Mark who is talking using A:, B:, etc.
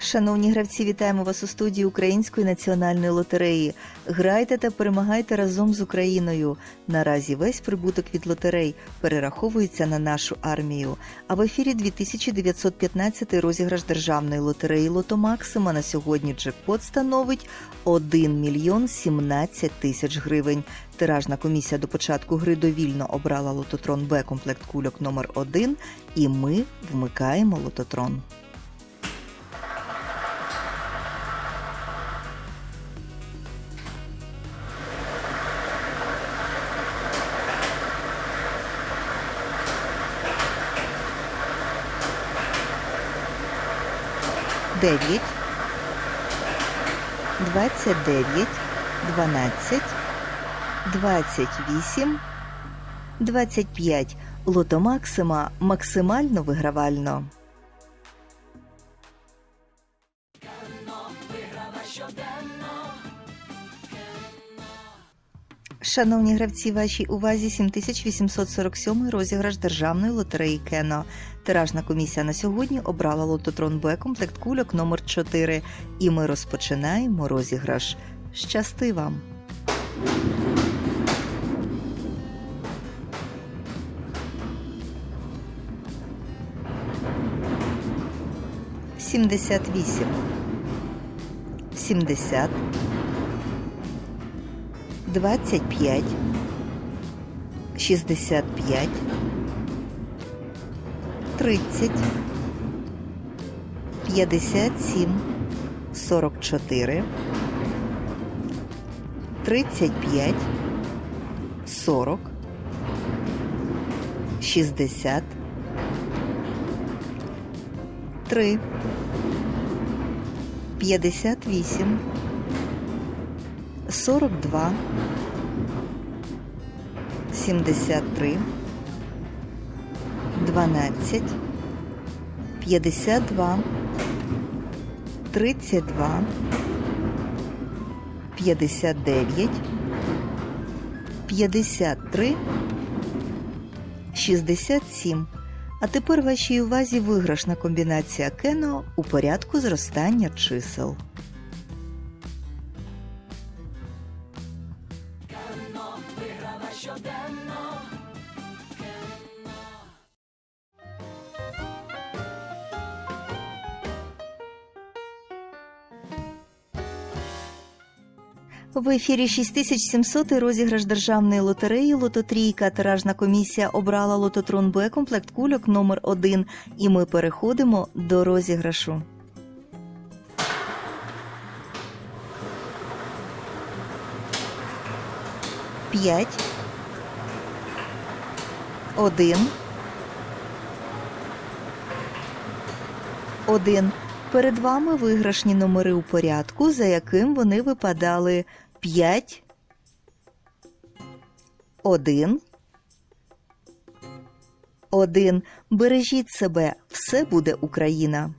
A: Шановні гравці, вітаємо вас у студії Української національної лотереї. Грайте та перемагайте разом з Україною. Наразі весь прибуток від лотерей перераховується на нашу армію. А в ефірі 2915 розіграш державної лотереї Лото Максима на сьогодні джекпот становить 1 мільйон 17 тисяч гривень. Тиражна комісія до початку гри довільно обрала лототрон Б комплект кульок номер 1 і ми вмикаємо лототрон. Дев'ять, двадцять дев'ять, дванадцять, двадцять вісім, двадцять п'ять. Лото Максима максимально вигравально. Шановні гравці, вашій увазі 7847 розіграш державної лотереї Кено. Тиражна комісія на сьогодні обрала лототрон Б комплект кульок номер 4 І ми розпочинаємо розіграш. Щасти вам! Сімдесят вісім, сімдесят, 25, 65, 30, 57, 44, 35, 40, 60, 3, 58, 42, 73, 12, 52, 32, 59, 53, 67. А тепер вашій увазі виграшна комбінація Кено у порядку зростання чисел. В ефірі 6700 розіграш державної лотереї Лототрійка. Тиражна комісія обрала лототрон Б комплект кульок номер 1 І ми переходимо до розіграшу. П'ять. Один. Один. Перед вами виграшні номери у порядку, за яким вони випадали 5, 1, 1. Бережіть себе, все буде Україна.